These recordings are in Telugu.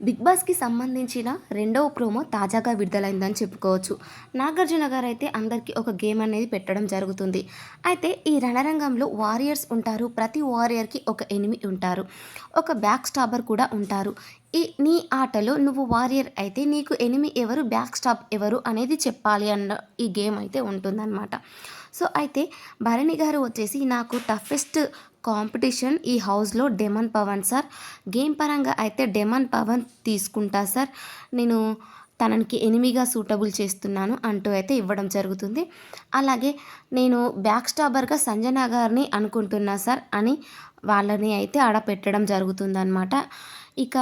బిగ్ బాస్కి సంబంధించిన రెండవ ప్రోమో తాజాగా విడుదలైందని చెప్పుకోవచ్చు. నాగార్జున గారు అయితే అందరికీ ఒక గేమ్ అనేది పెట్టడం జరుగుతుంది. అయితే ఈ రణరంగంలో వారియర్స్ ఉంటారు. ప్రతి వారియర్కి ఒక ఎనిమి ఉంటారు. ఒక బ్యాక్ స్టాబర్ కూడా ఉంటారు. ఈ నీ ఆటలో నువ్వు వారియర్ అయితే నీకు ఎనిమి ఎవరు బ్యాక్ స్టాప్ ఎవరు అనేది చెప్పాలి అన్న ఈ గేమ్ అయితే ఉంటుందన్నమాట. సో అయితే భరణి గారు వచ్చేసి నాకు టఫెస్ట్ కాంపిటీషన్ ఈ హౌస్లో డెమన్ పవన్ సార్. గేమ్ పరంగా అయితే డెమన్ పవన్ తీసుకుంటా సార్. నేను తనకి ఎనిమిగా సూటబుల్ చేస్తున్నాను అంటూ అయితే ఇవ్వడం జరుగుతుంది. అలాగే నేను బ్యాక్ స్టాబర్గా సంజన గారిని అనుకుంటున్నా సార్ అని వాళ్ళని అయితే ఆడ పెట్టడం జరుగుతుందన్నమాట. ఇక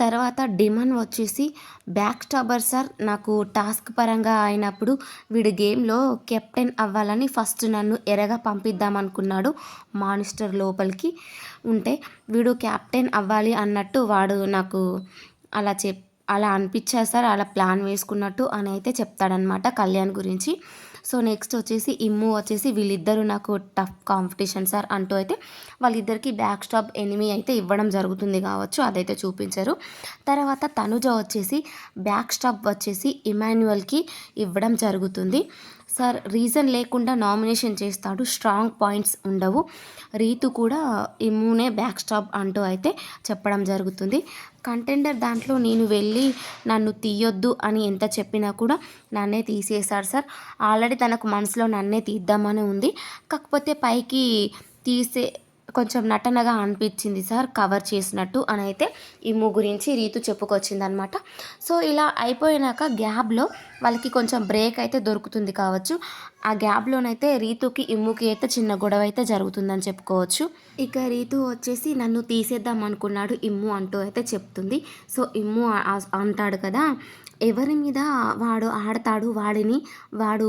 తర్వాత డిమాండ్ వచ్చేసి బ్యాక్ స్టాబర్ సార్ నాకు టాస్క్ పరంగా అయినప్పుడు వీడు గేమ్లో కెప్టెన్ అవ్వాలని ఫస్ట్ నన్ను ఎరగా పంపిద్దామనుకున్నాడు మానిస్టర్ లోపలికి. ఉంటే వీడు కెప్టెన్ అవ్వాలి అన్నట్టు వాడు నాకు అలా చెప్ అలా అనిపించారు సార్ అలా ప్లాన్ వేసుకున్నట్టు అని అయితే చెప్తాడనమాట కళ్యాణ్ గురించి. సో నెక్స్ట్ వచ్చేసి ఇమ్ము వచ్చేసి వీళ్ళిద్దరూ నాకు టఫ్ కాంపిటీషన్ సార్ అంటూ అయితే వాళ్ళిద్దరికి బ్యాక్ స్టాప్ ఎనిమి అయితే ఇవ్వడం జరుగుతుంది కావచ్చు అదైతే చూపించారు. తర్వాత తనుజ వచ్చేసి బ్యాక్ స్టాప్ వచ్చేసి ఇమాన్యువల్కి ఇవ్వడం జరుగుతుంది. సార్ రీజన్ లేకుండా నామినేషన్ చేస్తాడు. స్ట్రాంగ్ పాయింట్స్ ఉండవు. రీతు కూడా ఇమ్మునే బ్యాక్ స్టాప్ అంటూ అయితే చెప్పడం జరుగుతుంది. కంటెండర్ దాంట్లో నేను వెళ్ళి నన్ను తీయొద్దు అని ఎంత చెప్పినా కూడా నన్నే తీసేశారు సార్. ఆల్రెడీ తనకు మనసులో నన్నే తీద్దామని ఉంది. కాకపోతే పైకి తీసే కొంచెం నటనగా అనిపించింది సార్ కవర్ చేసినట్టు అని అయితే ఇమ్ము గురించి రీతు చెప్పుకొచ్చింది అనమాట సో ఇలా అయిపోయినాక గ్యాప్లో వాళ్ళకి కొంచెం బ్రేక్ అయితే దొరుకుతుంది కావచ్చు. ఆ గ్యాప్లోనైతే రీతుకి ఇమ్ముకి అయితే చిన్న గొడవ అయితే జరుగుతుందని చెప్పుకోవచ్చు. ఇక రీతు వచ్చేసి నన్ను తీసేద్దాం అనుకున్నాడు ఇమ్ము అంటూ అయితే చెప్తుంది. సో ఇమ్ము అంటాడు కదా ఎవరి మీద వాడు ఆడతాడు వాడిని వాడు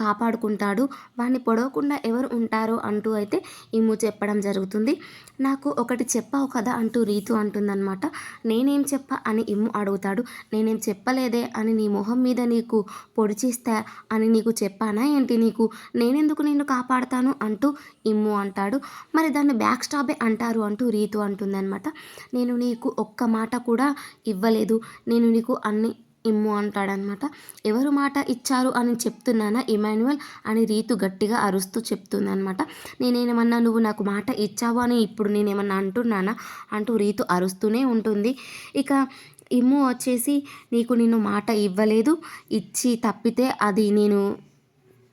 కాపాడుకుంటాడు వాడిని పొడవకుండా ఎవరు ఉంటారు అంటూ అయితే ఇమ్ము చెప్పడం జరుగుతుంది. జరుగుతుంది. నాకు ఒకటి చెప్పావు కదా అంటూ రీతు అంటుందన్నమాట. నేనేం చెప్పా అని ఇమ్ము అడుగుతాడు. నేనేం చెప్పలేదే అని నీ మొహం మీద నీకు పొడి చేస్తా అని నీకు చెప్పానా ఏంటి నీకు? నేనెందుకు నిన్ను కాపాడతాను అంటూ ఇమ్ము అంటాడు. మరి దాన్ని బ్యాక్ స్టాపే అంటారు అంటూ రీతు అంటుందన్నమాట. నేను నీకు ఒక్క మాట కూడా ఇవ్వలేదు. నేను నీకు అన్ని ఇమ్ము అంటాడనమాట. ఎవరు మాట ఇచ్చారు అని చెప్తున్నానా? ఇమాన్యువల్ అని రీతు గట్టిగా అరుస్తూ చెప్తుందనమాట. నేనేమన్నా నువ్వు నాకు మాట ఇచ్చావు అని ఇప్పుడు నేనేమన్నా అంటున్నానా? అంటూ రీతు అరుస్తూనే ఉంటుంది. ఇక ఇమ్ము వచ్చేసి నీకు నేను మాట ఇవ్వలేదు. ఇచ్చి తప్పితే అది నేను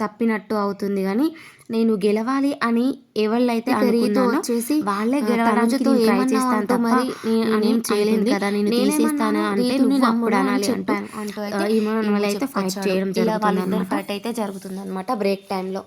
తప్పినట్టు అవుతుంది కానీ నేను గెలవాలి అని ఎవళ్ళైతే ఇక రీతు అనుకున్నానో వచ్చేసి వాళ్ళే గెలవడానికి try ఏమన్నావు చేస్తాను తప్ప నేనేం చేయలేదు కదా నేను? తీసేస్తాను అంటే నువ్వు అప్పుడు అని అనాలి అంటూ చెప్పాను అంటూ ఆ, అయితే ఫైట్. చేయడం జరుగుతుంది ఫైట్ అయితే జరుగుతుంది అనమాట బ్రేక్ టైంలో